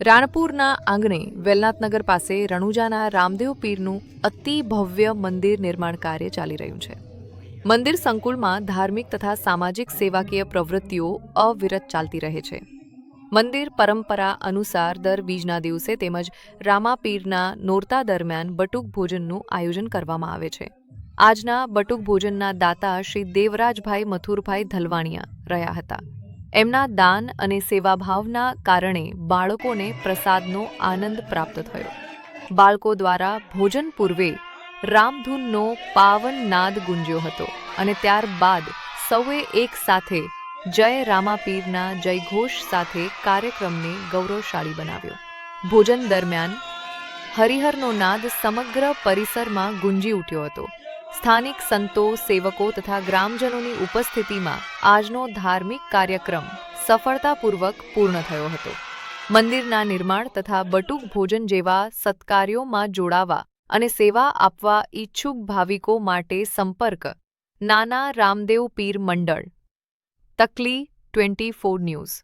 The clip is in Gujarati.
રાણપુરના આંગણે વેલનાથનગર પાસે રણુજાના રામદેવ પીરનું અતિ ભવ્ય મંદિર નિર્માણ કાર્ય ચાલી રહ્યું છે. મંદિર સંકુલમાં ધાર્મિક તથા સામાજિક સેવાકીય પ્રવૃત્તિઓ અવિરત ચાલતી રહે છે. મંદિર પરંપરા અનુસાર દર બીજના દિવસે તેમજ રામાપીરના નોરતા દરમિયાન બટુક ભોજનનું આયોજન કરવામાં આવે છે. આજના બટુક ભોજનના દાતા શ્રી દેવરાજભાઈ મથુરભાઈ ધલવાણિયા રહ્યા હતા. એમના દાન અને સેવાભાવના કારણે બાળકોને પ્રસાદનો આનંદ પ્રાપ્ત થયો. બાળકો દ્વારા ભોજન પૂર્વે રામધૂનનો પાવન નાદ ગુંજ્યો હતો અને ત્યારબાદ સૌએ એક સાથે જય રામાપીરના જયઘોષ સાથે કાર્યક્રમને ગૌરવશાળી બનાવ્યો. ભોજન દરમિયાન હરિહરનો નાદ સમગ્ર પરિસરમાં ગુંજી ઉઠ્યો હતો. સ્થાનિક સંતો, સેવકો તથા ગ્રામજનોની ઉપસ્થિતિમાં આજનો ધાર્મિક કાર્યક્રમ સફળતાપૂર્વક પૂર્ણ થયો હતો. મંદિરના નિર્માણ તથા બટુક ભોજન જેવા સત્કાર્યોમાં જોડાવા અને સેવા આપવા ઈચ્છુક ભાવિકો માટે સંપર્ક, નાના રામદેવ પીર મંડળ. તકલી, ટ્વેન્ટી ફોર ન્યૂઝ.